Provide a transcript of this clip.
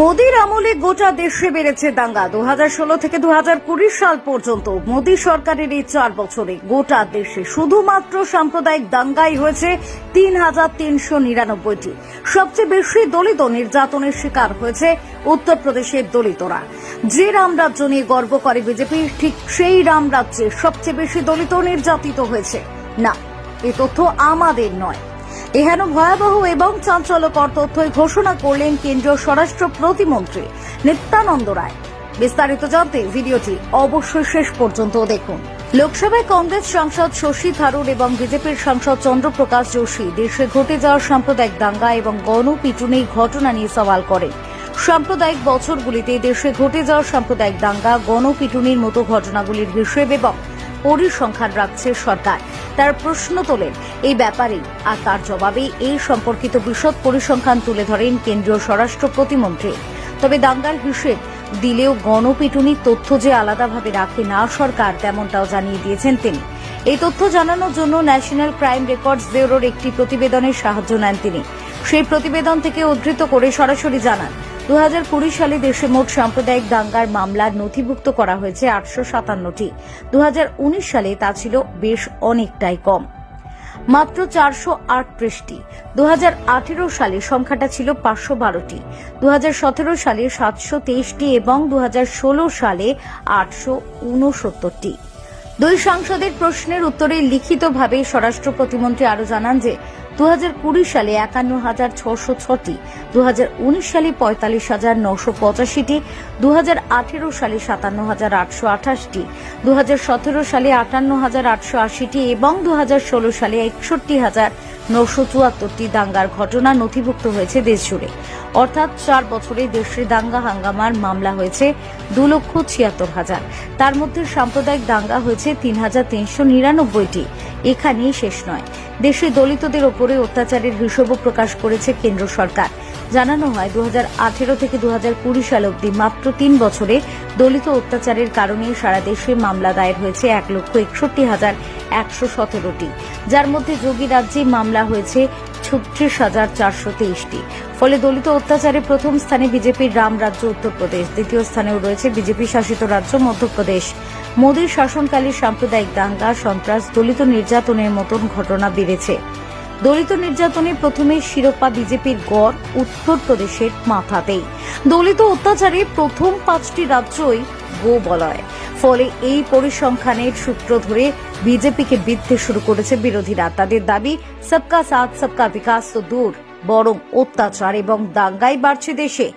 মোদির আমলে গোটা দেশে বেড়েছে দাঙ্গা। দু হাজার ষোলো থেকে দু হাজার কুড়ি সাল পর্যন্ত মোদী সরকারের এই চার বছরে গোটা দেশে শুধুমাত্র সাম্প্রদায়িক দাঙ্গাই হয়েছে তিন হাজার তিনশো নিরানব্বইটি। সবচেয়ে বেশি দলিত নির্যাতনের শিকার হয়েছে উত্তরপ্রদেশের দলিতরা। যে রামরাজ্য নিয়ে গর্ব করে বিজেপি, ঠিক সেই রামরাজ্যে সবচেয়ে বেশি দলিত নির্যাতিত হয়েছে। না, এ তথ্য আমাদের নয়। এহেন ভয়াবহ এবং চাঞ্চল্যকর তথ্যই ঘোষণা করলেন কেন্দ্রীয় স্বরাষ্ট্র প্রতিমন্ত্রী নিত্যানন্দ রায়। বিস্তারিত জানতে ভিডিওটি অবশ্যই শেষ পর্যন্ত দেখুন। লোকসভায় কংগ্রেস সাংসদ শশী থারুর এবং বিজেপির সাংসদ চন্দ্রপ্রকাশ যোশী দেশে ঘটে যাওয়া সাম্প্রদায়িক দাঙ্গা এবং গণপিটুনির ঘটনা নিয়ে সওয়াল করেন। সাম্প্রদায়িক বছরগুলিতে দেশে ঘটে যাওয়া সাম্প্রদায়িক দাঙ্গা, গণপিটুনির মতো ঘটনাগুলির হিসেব এবং পরিসংখ্যান রাখছে সরকার। তার প্রশ্ন তোলেন, এই ব্যাপারে আর তার জবাবে এই সম্পর্কিত বিশদ পরিসংখ্যান তুলে ধরেন কেন্দ্রীয় স্বরাষ্ট্র প্রতিমন্ত্রী। তবে দাঙ্গার হিসেব দিলেও গণপিটুনি তথ্য যে আলাদাভাবে রাখে না সরকার, তেমনটাও জানিয়ে দিয়েছেন তিনি। এই তথ্য জানানোর জন্য ন্যাশনাল ক্রাইম রেকর্ডস ব্যুরোর একটি প্রতিবেদনের সাহায্য নেন তিনি। সেই প্রতিবেদন থেকে উদ্ধৃত করে সরাসরি জানান দু হাজার কুড়ি সালে দেশে মোট সাম্প্রদায়িক দাঙ্গার মামলা নথিভুক্ত করা হয়েছে আটশো সাতান্নটি। দু হাজার উনিশ সালে তা ছিল বেশ অনেকটাই কম। মাত্র চারশো আট আটত্রিশটি দু সালে সংখ্যাটা ছিল পাঁচশো বারোটি। দু হাজার সতেরো সালে সাতশো তেইশটি এবং দু হাজার ষোলো সালে আটশো উনসত্তরটি। দুই সাংসদের প্রশ্নের উত্তরে লিখিতভাবে স্বরাষ্ট্র প্রতিমন্ত্রী আরও জানান যে দু হাজার কুড়ি সালে একান্ন হাজার ছশো ছটি দু হাজার উনিশ সালে পঁয়তাল্লিশ হাজার নশো পঁচাশিটি দু হাজার আঠেরো সালে সাতান্ন হাজার আটশো আঠাশটি দু হাজার সতেরো সালে আটান্ন হাজার আটশো আশিটি এবং দু হাজার ষোলো সালে একষট্টি হাজার নশো চুয়াত্তরটি দাঙ্গার ঘটনা নথিভুক্ত হয়েছে দেশজুড়ে অর্থাৎ চার বছরে দেশে দাঙ্গা হাঙ্গামার মামলা হয়েছে দু লক্ষ ছিয়াত্তর হাজার। তার মধ্যে সাম্প্রদায়িক দাঙ্গা হয়েছে তিন হাজার তিনশো নিরানব্বইটি। এখানেই শেষ নয়। দেশে দলিতদের ওপরে অত্যাচারের হিসেবও প্রকাশ করেছে কেন্দ্র সরকার। জানানো হয় দু হাজার আঠেরো থেকে দু হাজার কুড়ি সাল অবধি মাত্র তিন বছরে দলিত অত্যাচারের কারণে সারা দেশে মামলা দায়ের হয়েছে এক লক্ষ একষট্টি হাজার একশো সতেরোটি, যার মধ্যে যোগী রাজ্যে মামলা হয়েছে ছত্রিশ হাজার চারশো তেইশটি। ফলে দলিত অত্যাচারে প্রথম স্থানে বিজেপির রাম রাজ্য উত্তরপ্রদেশ, দ্বিতীয় স্থানেও রয়েছে বিজেপি শাসিত রাজ্য মধ্যপ্রদেশ। মোদীর শাসনকালে সাম্প্রদায়িক দাঙ্গা, সন্ত্রাস, দলিত নির্যাতনের মতন ঘটনা বেড়েছে। দলিত নির্যাতনে প্রথমে শিরোপা বিজেপির গড় উত্তরপ্রদেশের মাথাতেই। দলিত অত্যাচারে প্রথম পাঁচটি রাজ্যই গো বলয় ফলে এই পরিসংখ্যানের সূত্র ধরে বিজেপিকে বিদ্ধে শুরু করেছে বিরোধীরা। তাদের দাবি, সবকা সাথ, সবকা বিকাশ তো দূর, বরং অত্যাচার এবং দাঙ্গাই বাড়ছে দেশে।